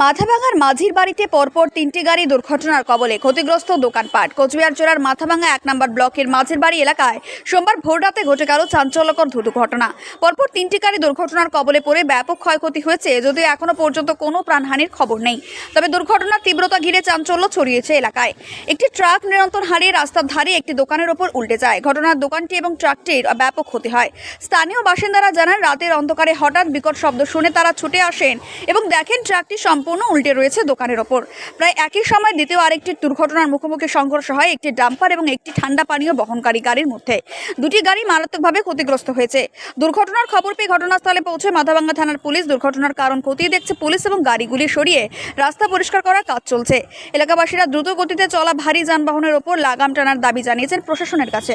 মাথাভাঙার মাঝির বাড়িতে পরপর তিনটি গাড়ি দুর্ঘটনার কবলে ক্ষতিগ্রস্ত দোকানপাট। কোচবিহার জেলার মাথাভাঙা এক নম্বর ব্লকের মাঝির বাড়ি এলাকায় সোমবার ভোররাতে ঘটে গেল চাঞ্চল্যকর দুর্ঘটনা। পরপর তিনটি গাড়ি দুর্ঘটনার কবলে পড়ে ব্যাপক ক্ষয়ক্ষতি হয়েছে, যদিও এখনও পর্যন্ত কোনো প্রাণহানির খবর নেই। তবে দুর্ঘটনার তীব্রতা ঘিরে চাঞ্চল্য ছড়িয়েছে এলাকায়। একটি ট্রাক নিয়ন্ত্রণ হারিয়ে রাস্তার ধারে একটি দোকানের ওপর উল্টে যায়। ঘটনার দোকানটি এবং ট্রাকটির ব্যাপক ক্ষতি হয়। স্থানীয় বাসিন্দারা জানান, রাতের অন্ধকারে হঠাৎ বিকট শব্দ শুনে তারা ছুটে আসেন এবং দেখেন ট্রাকটি সম্পূর্ণ উল্টে রয়েছে দোকানের ওপর। প্রায় একই সময় দ্বিতীয় আরেকটি দুর্ঘটনার মুখোমুখি সংঘর্ষ হয় একটি ডাম্পার এবং একটি ঠান্ডা পানীয় বহনকারী গাড়ির মধ্যে। দুটি গাড়ি মারাত্মকভাবে ক্ষতিগ্রস্ত হয়েছে। দুর্ঘটনার খবর পেয়ে ঘটনাস্থলে পৌঁছে মাথাভাঙ্গা থানার পুলিশ দুর্ঘটনার কারণ খতিয়ে দেখছে পুলিশ এবং গাড়িগুলি সরিয়ে রাস্তা পরিষ্কার করার কাজ চলছে। এলাকাবাসীরা দ্রুত গতিতে চলা ভারী যানবাহনের ওপর লাগাম টানার দাবি জানিয়েছেন প্রশাসনের কাছে।